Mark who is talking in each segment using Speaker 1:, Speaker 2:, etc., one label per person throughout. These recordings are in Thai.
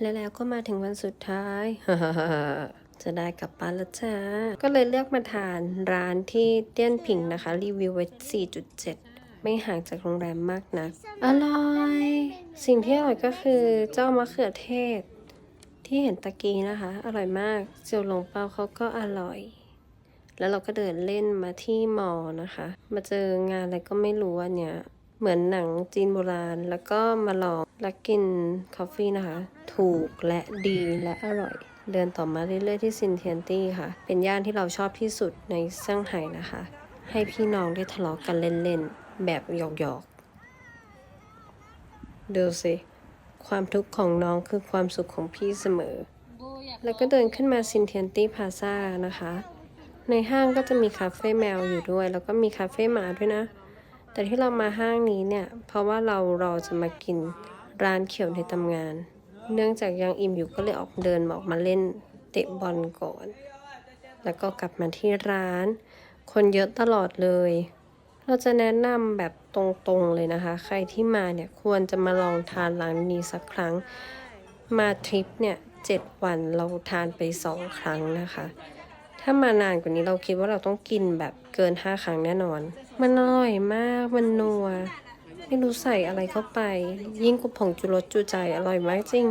Speaker 1: และแล้วก็มาถึงวันสุดท้าย จะได้กลับบ้านแล้วจ้า ก็เลยเลือกมาทานร้านที่เตี้ยนผิงนะคะ รีวิวไว้ 4.7 ไม่ห่างจากโรงแรมมากนัก อร่อย สิ่งที่อร่อยก็คือเจ้ามะเขือเทศ ที่เห็นตะกี้นะคะ อร่อยมากเจียวหลงเปาเขาก็อร่อย แล้วเราก็เดินเล่นมาที่มอนะคะ มาเจองานอะไรก็ไม่รู้อันเนี้ย เหมือนหนังจีนโบราณ แล้วก็มาลองและกินคอฟฟี่นะคะ ถูกและดีและอร่อย เดินต่อมาเรื่อยๆที่ซินเทียนตี้ค่ะ เป็นย่านที่เราชอบที่สุดในเซี่ยงไฮ้นะคะ ให้พี่น้องได้ทะเลาะกันเล่นๆ แบบหยอกๆดูสิ ความทุกข์ของน้องคือความสุขของพี่เสมอ แล้วก็เดินขึ้นมาซินเทียนตี้พาซานะคะ ในห้างก็จะมีคาเฟ่แมวอยู่ด้วย แล้วก็มีคาเฟ่หมาด้วยนะ แต่ที่เรามาห้างนี้เนี่ย เพราะว่าเราเราจะมากินร้านเขียวในตำงาน เนื่องจากยังอิ่มอยู่ก็เลยออกเดินออกมาเล่นเตะบอลก่อน แล้วก็กลับมาที่ร้าน คนเยอะตลอดเลย เราจะแนะนำแบบตรงๆเลยนะคะ ใครที่มาเนี่ยควรจะมาลองทานร้านนี้สักครั้ง มาทริปเนี่ยเจ็ดวันเราทานไปสองครั้งนะคะ ถ้ามานานกว่านี้เราคิดว่าเราต้องกินแบบเกินห้าครั้งแน่นอน มันอร่อยมาก มันนัว ไม่รู้ใส่อะไรเข้าไป ยิ่งกว่าผงจูรสจูใจอร่อยมากจริง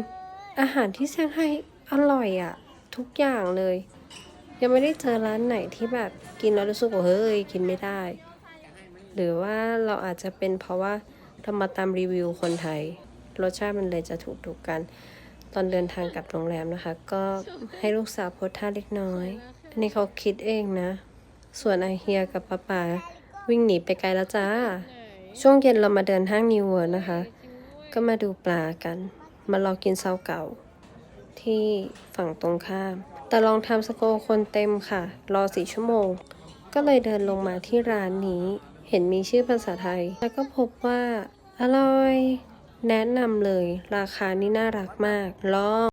Speaker 1: อาหารที่เซี่ยงไฮ้อร่อยอะทุกอย่างเลย ยังไม่ได้เจอร้านไหนที่แบบกินแล้วรู้สึกว่าเฮ้ยกินไม่ได้ หรือว่าเราอาจจะเป็นเพราะว่าเรามาตามรีวิวคนไทย รสชาติมันเลยจะถูกถูกๆกัน ตอนเดินทางกลับโรงแรมนะคะ ก็ให้ลูกสาวโพสท่าเล็กน้อย อันนี้เขาคิดเองนะ ส่วนไอเฮียกับป้าป๋าวิ่งหนีไปไกลแล้วจ้า ช่วงเย็นเรามาเดินห้างนิวเวิร์นะคะ ก็มาดูปลากัน มารอกินเซาเก่า ที่ฝั่งตรงข้าม แต่ลองทำสโกคนเต็มค่ะ รอสี่ชั่วโมง ก็เลยเดินลงมาที่ร้านนี้ เห็นมีชื่อภาษาไทย แล้วก็พบว่า อร่อย แนะนำเลย ราคานี่น่ารักมากลอง